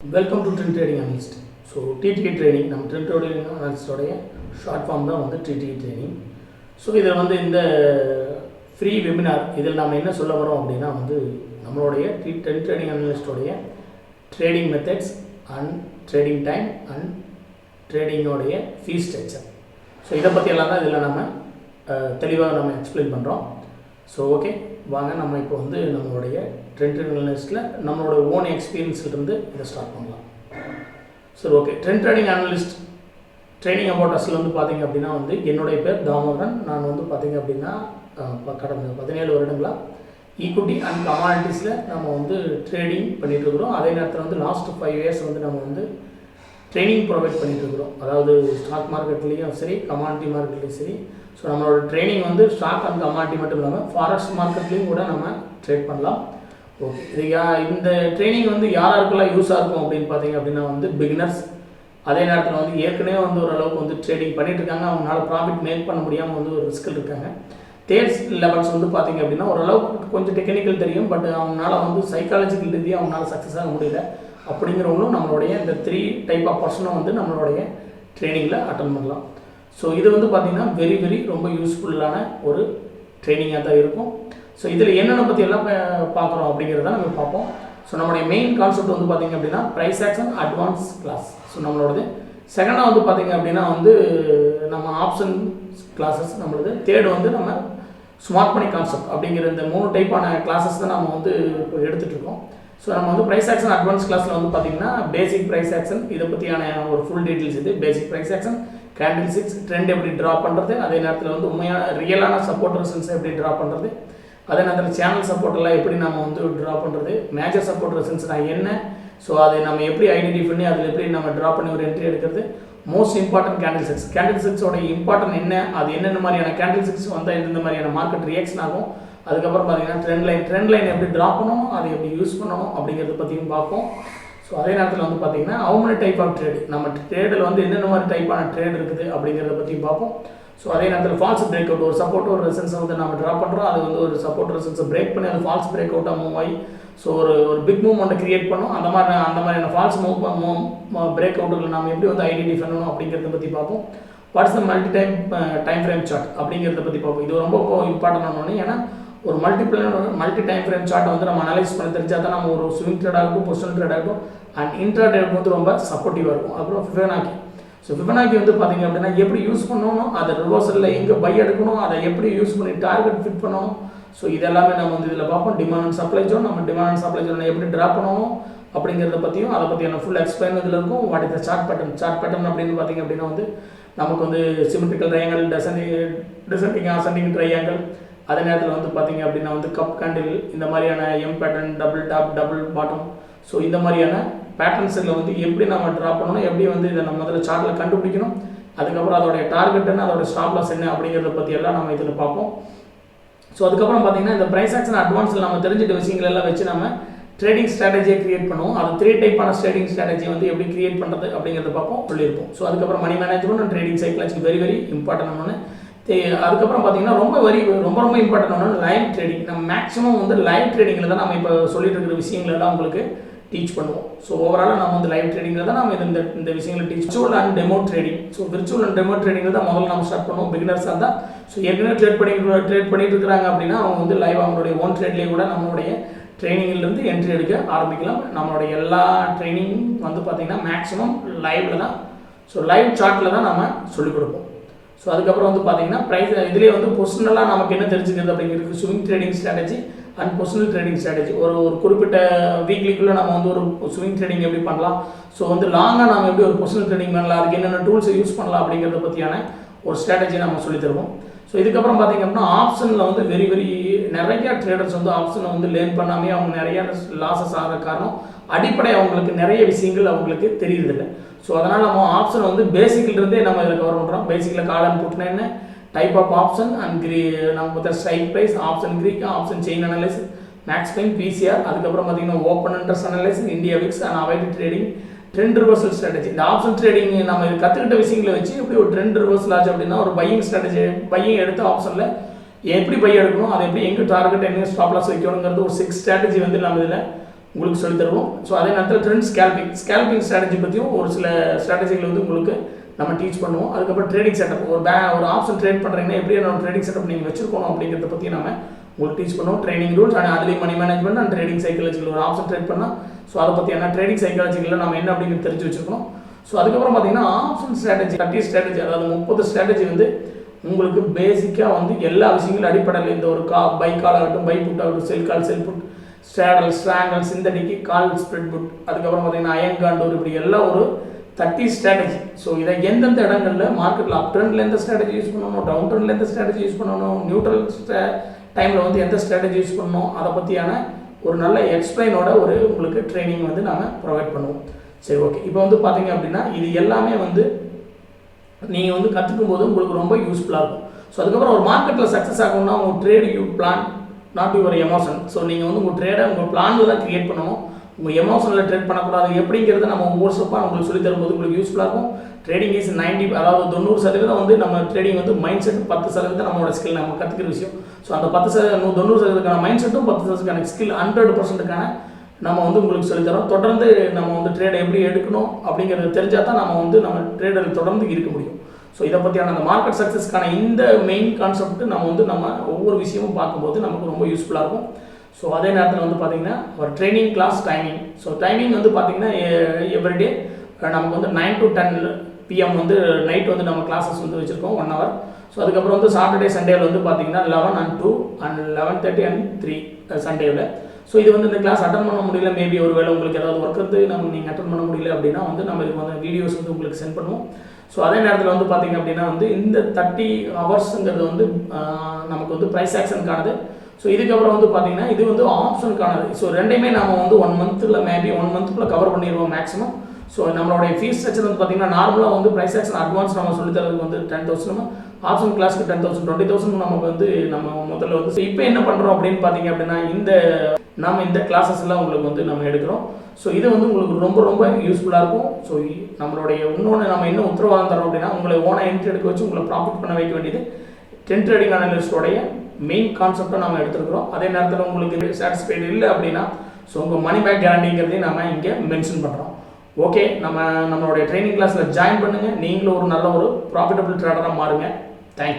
Welcome to trend trading analyst so TTE training நம்ம trend trading அனலிஸ்டோடைய short form தான் வந்து டிடிஇ ட்ரைனிங் ஸோ இதில் வந்து இந்த ஃப்ரீ வெபினார் இதில் நம்ம என்ன சொல்ல வரோம் அப்படின்னா வந்து நம்மளுடைய tree trend trading அனலிஸ்டோடைய trading methods and trading time and ட்ரேடிங்கோடைய fees structure so இதை பற்றியெல்லாம் தான் இதில் நம்ம தெளிவாக நம்ம எக்ஸ்பிளைன் பண்ணுறோம் ஸோ ஓகே வாங்க நம்ம இப்போ வந்து நம்மளுடைய ட்ரெண்ட் அனலிஸ்ட்டில் நம்மளோட ஓன் எக்ஸ்பீரியன்ஸ்லேருந்து இதை ஸ்டார்ட் பண்ணலாம். சரி okay trend trading analyst training about வந்து பார்த்தீங்க அப்படின்னா வந்து என்னுடைய பேர் தாமோதரன். நான் வந்து பார்த்தீங்க அப்படின்னா கடந்த பதினேழு வருடங்களாக ஈக்குவிட்டி அண்ட் கமாடிட்டிஸில் நம்ம வந்து ட்ரேடிங் பண்ணிகிட்ருக்குறோம் இருக்கிறோம். அதே நேரத்தில் வந்து லாஸ்ட் ஃபைவ் இயர்ஸ் வந்து நம்ம வந்து ட்ரைனிங் ப்ரொவைட் பண்ணிகிட்ருக்குறோம் இருக்கிறோம். அதாவது ஸ்டாக் மார்க்கெட்லேயும் சரி கமாடிட்டி மார்க்கெட்லேயும் சரி. ஸோ நம்மளோட ட்ரைனிங் வந்து ஸ்டாக் அண்ட் கமாடிட்டி மட்டும் இல்லாமல் ஃபாரஸ்ட் மார்க்கெட்லேயும் கூட நம்ம ட்ரேட் பண்ணலாம். யா- இந்த ட்ரைனிங் வந்து யாராருக்கெல்லாம் யூஸாக இருக்கும் அப்படின்னு பார்த்தீங்க அப்படின்னா வந்து பிகினர்ஸ் அதே நேரத்தில் வந்து ஏற்கனவே வந்து ஓரளவுக்கு வந்து ட்ரேடிங் பண்ணிட்டு இருக்காங்க அவங்களால ப்ராஃபிட் மேக் பண்ண முடியாமல் வந்து ஒரு ரிஸ்கில் இருக்காங்க. தேர்ஸ் லெவல்ஸ் வந்து பார்த்தீங்க அப்படின்னா ஓரளவுக்கு கொஞ்சம் டெக்னிக்கல் தெரியும் பட் அவங்களால வந்து சைக்காலஜிக்கல் ரீதியாக அவங்களால சக்ஸஸ் ஆக முடியல. அப்படிங்கிறவங்களும் நம்மளுடைய இந்த த்ரீ டைப் ஆஃப் பர்சனை வந்து நம்மளுடைய ட்ரைனிங்கில் அட்டன் பண்ணலாம். ஸோ இது வந்து பார்த்திங்கன்னா வெரி வெரி ரொம்ப யூஸ்ஃபுல்லான ஒரு ட்ரைனிங்காக தான் இருக்கும். ஸோ இதில் என்னென்ன பற்றி எல்லாம் பார்க்குறோம் அப்படிங்கிறத நம்ம பார்ப்போம். ஸோ நம்மளுடைய மெயின் கான்செப்ட் வந்து பார்த்திங்க அப்படின்னா price action advance class so நம்மளோடது. செகண்டாக வந்து பார்த்திங்க அப்படின்னா வந்து நம்ம ஆப்ஷன் கிளாஸஸ் நம்மளது. தேர்டு வந்து நம்ம ஸ்மார்ட் மணி கான்செப்ட் அப்படிங்கிற இந்த மூணு டைப்பான கிளாஸஸ் தான் நம்ம வந்து இப்போ எடுத்துகிட்டு இருக்கோம் ஸோ நம்ம வந்து ப்ரைஸ் ஆக்ஷன் அட்வான்ஸ் கிளாஸில் வந்து பார்த்திங்கன்னா பேசிக் ப்ரைஸ் ஆக்ஷன் இதை பற்றியான ஒரு ஃபுல் டீட்டெயில்ஸ் இது. Basic price action candlesticks trend எப்படி ட்ரா பண்ணுறது அதே நேரத்தில் வந்து உண்மையான ரியலான சப்போர்ட் ரெசன்ஸை எப்படி ட்ரா பண்ணுறது அதே நேரத்தில் சேனல் சப்போர்ட்டெல்லாம் எப்படி நம்ம வந்து ட்ரா பண்ணுறது மேஜர் சப்போர்ட் ரெசன்ஸ் நான் என்ன? ஸோ அதை நம்ம எப்படி ஐடென்டிஃபை பண்ணி அதில் எப்படி நம்ம ட்ரா பண்ணி ஒரு என்ட்ரி எடுக்கிறது? மோஸ்ட் இம்பார்ட்டன்ட் கேண்டில் சிக்ஸ் கேண்டில் சிக்ஸோட இம்பார்ட்டன்ட் என்ன? அது என்னென்ன மாதிரியான கேண்டில் சிக்ஸ் வந்தால் எந்தெந்த மாதிரியான மார்க்கெட் ரியாக்ஷன் ஆகும்? அதுக்கப்புறம் பார்த்தீங்கன்னா ட்ரெண்ட் லைன் ட்ரெண்ட் லைன் எப்படி ட்ரா பண்ணணும்? அதை எப்படி யூஸ் பண்ணணும்? அப்படிங்கிறத பற்றியும் பார்ப்போம். ஸோ அதே நேரத்தில் வந்து பார்த்தீங்கன்னா how டைப் ஆஃப் ட்ரேடு நம்ம ட்ரேடில் வந்து என்னென்ன மாதிரி டைப்பான ட்ரேட் இருக்குது அப்படிங்கிறத பற்றியும் பார்ப்போம். ஸோ அதே நேரத்தில் ஃபால்ஸ் பிரேக் அவுட் ஒரு சப்போர்ட் ஒரு ரெசன்ஸை வந்து நம்ம ட்ரா பண்ணுறோம் அது வந்து ஒரு சப்போர்ட் ரெசன்ஸை பிரேக் பண்ணி அது ஃபால்ஸ் பிரேக் அவுட்டாக மூவ் ஆகி ஸோ ஒரு ஒரு பிக் மூவ்மெண்ட்டை கிரியேட் பண்ணும். அந்த மாதிரி அந்த மாதிரியான ஃபால்ஸ் மூவ் பிரேக் அவுட்டில் நம்ம எப்படி வந்து ஐடென்டிஃபை பண்ணணும் அப்படிங்கிறத பற்றி பார்ப்போம். What's the multi time time frame chart அப்படிங்கிறத பற்றி பார்ப்போம். இது ரொம்ப இம்பார்ட்டன்ட் ஒன்று ஏன்னா ஒரு மல்டிபிள் மல்டி டைம் ஃப்ரேம் சார்ட்டை வந்து நம்ம அனலைஸ் பண்ண தெரிஞ்சால் தான் நம்ம ஒரு ஸ்விங் ட்ரேட் ஆகட்டும் பொசிஷன் ட்ரேட் ஆகட்டும் அண்ட் இன்ட்ரா ட்ரேட் வந்து ரொம்ப சப்போர்ட்டிவாக இருக்கும். அப்புறம் ஃபிபனாக்கி ஸோ ஃபிபனாக்கி வந்து பார்த்தீங்க அப்படின்னா எப்படி யூஸ் பண்ணணும் அதை ரிவர்சலில் எங்கே பை எடுக்கணும் அதை எப்படி யூஸ் பண்ணி டார்கெட் ஃபிட் பண்ணணும். ஸோ இதெல்லாமே நம்ம வந்து இதில் பார்ப்போம். டிமாண்ட் அண்ட் சப்ளை ஜோன் நம்ம டிமாண்ட் அண்ட் சப்ளை ஜோனை எப்படி ட்ரா பண்ணணும் அப்படிங்கிறத பற்றியும் அதை பற்றியான ஃபுல் எக்ஸ்பிளைன் இதில் இருக்கும். What is the chart pattern chart pattern அப்படின்னு பார்த்தீங்க அப்படின்னா வந்து நமக்கு வந்து symmetrical triangle descending descending ascending triangle அதே நேரத்தில் வந்து பார்த்தீங்க அப்படின்னா வந்து கப் கேண்டில் இந்த மாதிரியான M pattern double top double bottom so இந்த மாதிரியான பேட்டர்ன்ஸில் வந்து எப்படி நம்ம ட்ரா பண்ணணும் எப்படி வந்து இதை நம்ம முதல்ல சார்ட்டில் கண்டுபிடிக்கணும் அதுக்கப்புறம் அதோடைய டார்கெட் என்ன அதோட ஸ்டாப் லாஸ் என்ன அப்படிங்கிறத பற்றி எல்லாம் நம்ம இதில் பார்ப்போம். ஸோ அதுக்கப்புறம் பார்த்தீங்கன்னா இந்த ப்ரைஸ் ஆக்ஷன் அட்வான்ஸில் நம்ம தெரிஞ்சிட்ட விஷயங்கள் எல்லாம் வச்சு நம்ம ட்ரேடிங் ஸ்ட்ராட்டஜியை கிரியேட் பண்ணுவோம். அது த்ரீ டைப்பான ட்ரேடிங் ஸ்ட்ராட்டஜி வந்து எப்படி கிரியேட் பண்ணுறது அப்படிங்கிறத பார்ப்போம். சொல்லியிருப்போம் ஸோ அதுக்கப்புறம் money management and trading psychology very very important ஒன்று அதுக்கப்புறம் பார்த்தீங்கன்னா ரொம்ப வெரி ரொம்ப ரொம்ப இம்பார்ட்டன்ட் ஒன்று லைவ் ட்ரேடிங் நம்ம மேக்ஸிமம் வந்து லைவ் ட்ரேடிங்கில் தான் நம்ம இப்போ சொல்லிட்டு இருக்கிற விஷயங்கள் எல்லாம் உங்களுக்கு டீச் பண்ணுவோம். ஸோ ஓவராலாக நம்ம வந்து லைவ் ட்ரேடிங்கில் தான் நம்ம இது இந்த இந்த விஷயங்களை teach virtual and demo trading so virtual and demo ட்ரேடிங்கில் தான் முதல்ல நம்ம ஸ்டார்ட் பண்ணுவோம். பிகினர்ஸாக இருந்தால் ஸோ ஏற்கனவே ட்ரேட் பண்ணி ட்ரேட் பண்ணிட்டு இருக்கிறாங்க அப்படின்னா அவங்க வந்து லைவ் அவங்களுடைய ஓன் ட்ரேட்லேயே கூட நம்மளுடைய ட்ரைனிங்லேருந்து என்ட்ரி எடுக்க ஆரம்பிக்கலாம். நம்மளுடைய எல்லா ட்ரைனிங் வந்து பார்த்திங்கன்னா மேக்ஸிமம் லைவில் தான். ஸோ லைவ் சார்ட்டில் தான் நம்ம சொல்லிக் கொடுப்போம். ஸோ அதுக்கப்புறம் வந்து பார்த்தீங்கன்னா ப்ரைஸ் இதுலேயே வந்து பொர்சனலாக நமக்கு என்ன தெரிஞ்சுக்கிறது அப்படிங்கிறது swing trading strategy and personal trading strategy ஒரு ஒரு குறிப்பிட்ட வீக்லிக்குள்ளே நம்ம வந்து ஒரு ஸ்விங் ட்ரேடிங் எப்படி பண்ணலாம்? ஸோ வந்து லாங்காக நம்ம எப்படி ஒரு பொர்சனல் ட்ரேடிங் பண்ணலாம்? அதுக்கு என்னென்ன டூல்ஸை யூஸ் பண்ணலாம் அப்படிங்கிறத பற்றியான ஒரு ஸ்ட்ராட்டஜி நம்ம சொல்லித்தருவோம் ஸோ இதுக்கப்புறம் பார்த்திங்க அப்படின்னா ஆப்ஷனில் வந்து வெரி வெரி நிறைய ட்ரேடர்ஸ் வந்து ஆப்ஷனை வந்து லேர்ன் பண்ணாமே அவங்க நிறைய லாஸஸ் ஆகிற காரணம் அடிப்படை அவங்களுக்கு நிறைய விஷயங்கள் அவங்களுக்கு தெரியுறதில்லை. ஸோ அதனால் நம்ம ஆப்ஷனை வந்து பேசிக்கிலிருந்தே இருந்தே நம்ம இதில் கவர் பண்ணுறோம் பேசிக்கில் கால் அண்ட் புட்னா என்ன? டைப் ஆஃப் ஆப்ஷன் அண்ட் க்ரீ நம்ம பார்த்தா strike price option Greek option chain analyse max time PCR அதுக்கப்புறம் பார்த்தீங்கன்னா open interest analyse India VIX and avoid trading trend reversal strategy இந்த ஆப்ஷன் ட்ரேடிங் நம்ம கற்றுக்கிட்ட விஷயங்களை வச்சு எப்படி ஒரு ட்ரெண்ட் ரிவர்சல் ஆச்சு அப்படின்னா ஒரு பையிங் ஸ்ட்ராட்டஜி பையிங் எடுத்து ஆப்ஷனில் எப்படி பை எடுக்கணும் அதை எப்படி எங்கே டார்கெட் எங்கே ஸ்டாப் லாஸ் வைக்கணுங்கிறது ஒரு சிக்ஸ் ஸ்ட்ராட்டஜி வந்து நம்ம இதில் உங்களுக்கு சொல்லித்தருவோம் ஸோ அதே நேரத்தில் ட்ரெண்ட் ஸ்கேல்பிங் ஸ்கேல்பிங் ஸ்ட்ராட்டஜி பற்றியும் ஒரு சில ஸ்ட்ராட்டஜிகள் வந்து உங்களுக்கு நம்ம டீச் பண்ணுவோம். அதுக்கப்புறம் ட்ரேடிங் செட்டப் ஒரு பே ஒரு ஆப்ஷன் ட்ரேட் பண்ணுறீங்கன்னா எப்படி என்னோட ட்ரேடிங் செட்டப் நீங்கள் வச்சிருக்கணும் அப்படிங்கிறத பற்றி நம்ம உங்களுக்கு டீச் பண்ணுவோம். ட்ரைனிங் ரூல்ஸ் அண்ட் அதுலேயும் money management and trading psychological ஒரு ஆப்ஷன் ட்ரேட் பண்ணால் ஸோ அதை பற்றி என்ன ட்ரேடிங் சைக்காலஜிக்கலில் நம்ம என்ன அப்படிங்கிறது தெரிஞ்சு வச்சிருக்கணும். ஸோ அதுக்கப்புறம் பார்த்தீங்கன்னா ஆப்ஷன் ஸ்ட்ராட்டஜி தேர்ட்டி ஸ்ட்ராட்டஜி அதாவது முப்பது ஸ்ட்ராட்டஜி வந்து உங்களுக்கு பேசிக்காக வந்து எல்லா விஷயங்களும் அடிப்படையில் இந்த ஒரு கா பை கால் ஆகட்டும் பை புட் ஆகட்டும் sell call sell put straddle strangle synthetic call spread put அதுக்கப்புறம் பார்த்தீங்கன்னா அயன் காண்டூர் இப்படி எல்லாம் ஒரு தேர்ட்டி ஸ்ட்ராட்டஜி ஸோ இதை எந்தெந்த இடங்களில் மார்க்கெட்டில் அப் ட்ரெண்டில் எந்த ஸ்ட்ராட்டஜி யூஸ் பண்ணணும் டவுன் ட்ரெண்டில் எந்த ஸ்ட்ராட்டஜி யூஸ் பண்ணணும் நியூட்ரல் டைமில் வந்து எந்த ஸ்ட்ராட்டஜி யூஸ் பண்ணணும் அதை பற்றியான ஒரு நல்ல எக்ஸ்பிளைனோட ஒரு உங்களுக்கு ட்ரைனிங் வந்து நாங்கள் ப்ரொவைட் பண்ணுவோம். சரி ஓகே இப்போ வந்து பார்த்தீங்க அப்படின்னா இது எல்லாமே வந்து நீங்கள் வந்து கற்றுக்கும் போது உங்களுக்கு ரொம்ப யூஸ்ஃபுல்லாக இருக்கும். ஸோ அதுக்கப்புறம் ஒரு மார்க்கெட்டில் சக்ஸஸ் ஆகணும்னா உங்கள் trade you plan not your emotion so நீங்கள் வந்து உங்கள் ட்ரேடை உங்கள் பிளானில் தான் க்ரியேட் பண்ணணும். உங்கள் எமோஷனில் ட்ரேட் பண்ணக்கூடாது. எப்படிங்கிறத நம்ம ஒவ்வொரு ஸ்டெப்பாக உங்களுக்கு சொல்லி தரும்போது உங்களுக்கு யூஸ்ஃபுல்லாக இருக்கும். ட்ரேடிங் இஸ் நைன்டி அதாவது தொண்ணூறு சதவீதம் வந்து நம்ம ட்ரேடிங் வந்து மைண்ட் செட் பத்து சதவீதம் நம்மளோட ஸ்கில் நம்ம கற்றுக்கிற விஷயம். ஸோ அந்த பத்து சதவீதம் தொண்ணூறு சதவீதத்துக்கான மைண்ட் செட்டும் பத்து சதவீதத்துக்கான ஸ்கில் ஹண்ட்ரட் பர்சன்ட்டுக்கான நம்ம வந்து உங்களுக்கு சொல்லித்தரோம் தொடர்ந்து நம்ம வந்து ட்ரேடை எப்படி எடுக்கணும் அப்படிங்கிறது தெரிஞ்சால் தான் நம்ம வந்து நம்ம ட்ரேடர் தொடர்ந்து இருக்க முடியும். ஸோ இதை பற்றியான அந்த மார்க்கெட் சக்ஸஸ்க்கான இந்த மெயின் கான்செப்ட் நம்ம வந்து நம்ம ஒவ்வொரு விஷயமும் பார்க்கும்போது நமக்கு ரொம்ப யூஸ்ஃபுல்லாக இருக்கும். ஸோ அதே நேரத்தில் வந்து பார்த்தீங்கன்னா ஒரு training class timing so timing வந்து பார்த்தீங்கன்னா எவ்ரிடே நமக்கு வந்து நைன் டு டென் பிஎம் வந்து நைட் வந்து நம்ம கிளாஸஸ் வந்து வச்சுருக்கோம் ஒன் ஹவர் ஸோ அதுக்கப்புறம் வந்து சாட்டர்டே சண்டேவில் வந்து பார்த்தீங்கன்னா eleven and two and eleven thirty and three சண்டேவில் so இது வந்து இந்த கிளாஸ் அட்டன் பண்ண முடியல மேபி ஒரு வேளை உங்களுக்கு ஏதாவது ஒர்க் இருந்து நம்ம நீங்கள் அட்டன் பண்ண முடியல அப்படின்னா வந்து நம்ம இதுக்கு வந்து வீடியோஸ் வந்து உங்களுக்கு சென்ட் பண்ணுவோம். ஸோ அதே நேரத்தில் வந்து பார்த்தீங்க அப்படின்னா வந்து இந்த தேர்ட்டி ஹவர்ஸுங்கிறது வந்து நமக்கு வந்து ப்ரைஸ் ஆக்ஷனுக்கானது ஸோ இதுக்கப்புறம் வந்து பார்த்தீங்கன்னா இது வந்து ஆப்ஷனுக்கானது ஸோ ரெண்டையுமே நம்ம வந்து ஒன் மந்த்தில் மேபி ஒன் மந்த்துக்குள்ளே கவர் பண்ணிடுவோம் மேக்ஸிமம் ஸோ நம்மளுடைய ஃபீஸ் ஸ்ட்ரக்சர் வந்து பார்த்தீங்கன்னா நார்மலாக வந்து ப்ரைஸ் ஆக்ஷன் அட்வான்ஸ் நம்ம சொல்லித்தரதுக்கு வந்து டென் தௌசண்ட் ஆப்ஷன் கிளாஸ்க்கு டென் தௌசண்ட் டுவெண்ட்டி தௌசண்ட் நமக்கு வந்து நம்ம முதல்ல வந்து இப்போ என்ன பண்ணுறோம் அப்படின்னு பார்த்தீங்க அப்படின்னா இந்த நம்ம இந்த கிளாஸஸ் எல்லாம் உங்களுக்கு வந்து நம்ம எடுக்கிறோம். ஸோ இது வந்து உங்களுக்கு ரொம்ப ரொம்ப யூஸ்ஃபுல்லாக இருக்கும். ஸோ நம்மளுடைய இன்னொன்று நம்ம என்ன உத்தரவாதம் தரோம் அப்படின்னா உங்களை ஓனாக என்ட்ரி எடுக்க வச்சு உங்களை ப்ராஃபிட் பண்ண வைக்க வேண்டியது டென் ட்ரேடிங் அனலிஸ்டோடைய மெயின் கான்செப்டை நம்ம எடுத்துருக்கிறோம். அதே நேரத்தில் உங்களுக்கு சாட்டிஸ்ஃபைடு இல்லை அப்படின்னா ஸோ உங்கள் மணி பேக் கேரண்டிங்கிறதையும் நம்ம இங்கே மென்ஷன் பண்ணுறோம் ஓகே நம்ம நம்மளுடைய ட்ரைனிங் கிளாஸில் ஜாயின் பண்ணுங்கள் நீங்களும் ஒரு நல்ல ஒரு ப்ராஃபிட்டபிள் ட்ரேடராக மாறுங்க. தேங்க்யூ